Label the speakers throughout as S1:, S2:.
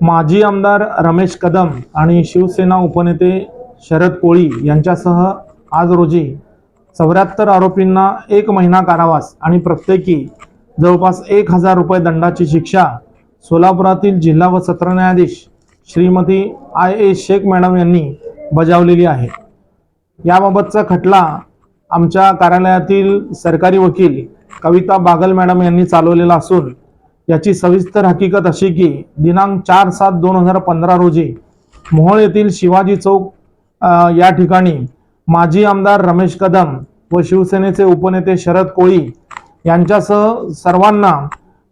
S1: माजी आमदार रमेश कदम आणि शिवसेना उपनेते शरद कोळी यांच्यासह आज रोजी चौऱ्याहत्तर आरोपींना एक महिना कारावास आणि प्रत्येकी जवळपास एक हजार रुपये दंडाची शिक्षा सोलापुरातील जिल्हा व सत्र न्यायाधीश Shrimati I A Shaikh madam यांनी बजावलेली आहे. याबाबतचा खटला आमच्या कार्यालयातील सरकारी वकील कविता बागल मॅडम यांनी चालवलेला असून याची सविस्तर हकीकत अशी की दिनांक चार सात दोन हजार पंधरा रोजी मोहोळ येथील शिवाजी चौक या ठिकाणी माजी आमदार रमेश कदम व शिवसेनेचे उपनेते शरद कोळी यांच्यासह सर्वांना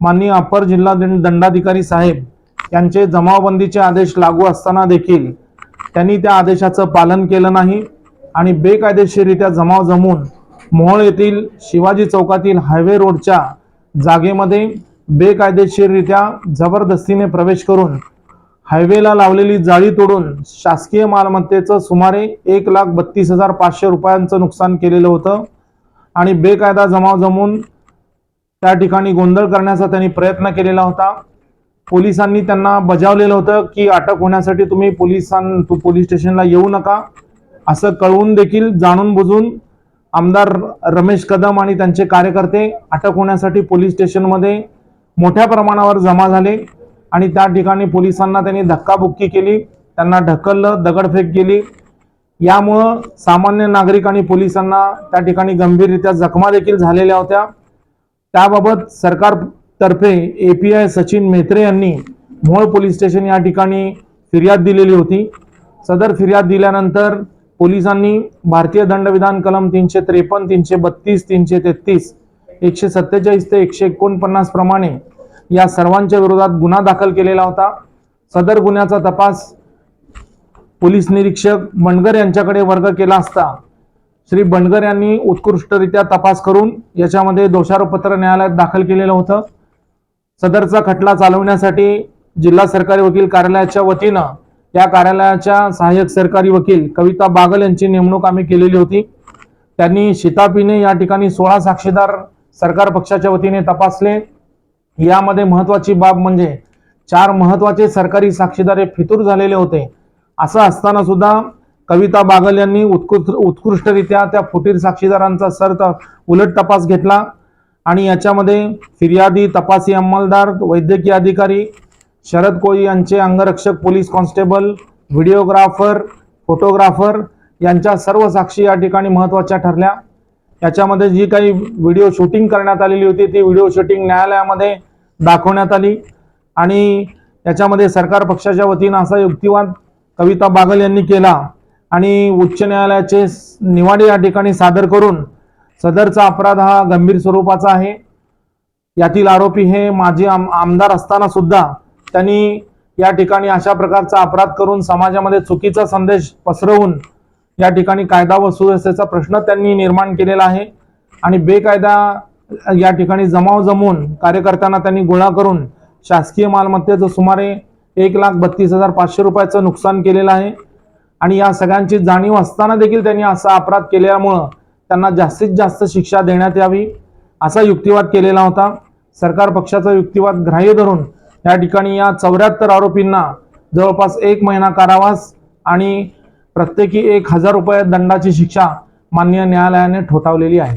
S1: माननीय अपर जिल्हा दंडाधिकारी साहेब यांचे जमावबंदीचे आदेश लागू असताना देखील त्यांनी त्या आदेशाचं पालन केलं नाही आणि बेकायदेशीररित्या जमाव जमून मोहोळ येथील शिवाजी चौकातील हायवे रोडच्या जागेमध्ये बेकायदेशीररित्या जबरदस्तीने प्रवेश करून हायवेला लावलेली जाळी तोडून शासकीय मालमत्तेचं सुमारे एक लाख बत्तीस हजार पाचशे रुपयांचं नुकसान केलेलं होतं आणि बेकायदा जमाव जमून त्या ठिकाणी गोंधळ करण्याचा त्यांनी प्रयत्न केलेला होता. पोलिसांनी त्यांना बजावलेलं होतं की अटक होण्यासाठी तुम्ही पोलिसां तू पोलीस स्टेशनला येऊ नका. असं कळवून देखील जाणून बुजून आमदार रमेश कदम आणि त्यांचे कार्यकर्ते अटक होण्यासाठी पोलीस स्टेशनमध्ये मोठ्या प्रमाणावर जमा झाले आणि त्या ठिकाणी पोलिसांना त्यांनी धक्काबुक्की केली त्यांना ढकललं दगडफेक केली. यामुळं सामान्य नागरिक आणि पोलिसांना त्या ठिकाणी गंभीररित्या जखमा देखील झालेल्या होत्या. त्याबाबत सरकारतर्फे A P I Sachin Metre यांनी मोहोळ पोलीस स्टेशन या ठिकाणी फिर्याद दिलेली होती. सदर फिर्याद दिल्यानंतर पोलिसांनी भारतीय दंडविधान कलम तीनशे त्रेपन्न तीनशे बत्तीस तीनशे तेहतीस एकशे सत्तेचाळीस ते एकशे एकोणपन्नास प्रमाणे या सर्वांच्या विरोधात गुन्हा दाखल केलेला होता. सदर गुन्ह्याचा तपास पोलीस निरीक्षक बंडगर यांच्याकडे वर्ग केला असता. श्री बंडगर यांनी उत्कृष्टरित्या तपास करून याच्यामध्ये दोषारोपत्र न्यायालयात दाखल केलेलं होतं. सदरचा खटला चालवण्यासाठी जिल्हा सरकारी वकील कार्यालयाच्या वतीनं या कार्यालयाच्या सहाय्यक सरकारी वकील कविता बागल यांची नेमणूक आम्ही केलेली होती. त्यांनी शितापीने या ठिकाणी सोळा साक्षीदार सरकार पक्षाच्या वतीने तपासले. यामध्ये महत्वाची बाब म्हणजे चार महत्त्वाचे सरकारी साक्षीदारे फितूर झालेले होते. असं असताना सुद्धा कविता बागल यांनी उत्कृष्ट उत्कृष्टरित्या त्या फुटीर साक्षीदारांचा सर त- उलट तपास घेतला. आणि याच्यामध्ये फिर्यादी तपासी अंमलदार वैद्यकीय अधिकारी शरद कोळी यांचे अंगरक्षक पोलीस कॉन्स्टेबल व्हिडिओग्राफर फोटोग्राफर यांच्या सर्व साक्षी या ठिकाणी महत्त्वाच्या ठरल्या. याच्यामध्ये जी काही व्हिडिओ शूटिंग करण्यात आलेली होती ती व्हिडिओ शूटिंग न्यायालयामध्ये दाखवण्यात आली. आणि याच्यामध्ये सरकार पक्षाच्या वतीनं असा युक्तिवाद कविता बागल यांनी केला आणि उच्च न्यायालयाचे निवाडे या ठिकाणी सादर करून सदरचा अपराध हा गंभीर स्वरूपाचा आहे. यातील आरोपी हे माजी आम आमदार असताना सुद्धा त्यांनी या ठिकाणी अशा प्रकारचा अपराध करून समाजामध्ये चुकीचा संदेश पसरवून या ठिकाणी कायदा व सुव्यवस्थेचा प्रश्न त्यांनी निर्माण केलेला आहे. आणि बेकायदा या ठिकाणी जमाव जमवून कार्यकर्त्यांना त्यांनी गोळा करून शासकीय मालमत्तेचं सुमारे एक लाख बत्तीस हजार पाचशे रुपयाचं नुकसान केलेलं आहे. आणि या सगळ्यांची जाणीव असताना देखील त्यांनी असा अपराध केल्यामुळं त्यांना जास्तीत जास्त शिक्षा देण्यात यावी असा युक्तिवाद केलेला होता. सरकार पक्षाचा युक्तिवाद ग्राह्य धरून या ठिकाणी या चौऱ्याहत्तर आरोपींना जवळपास एक महिना कारावास आणि प्रत्येकी एक हजार रुपये दंडाची शिक्षा माननीय न्यायालयाने ठोठावलेली आहे.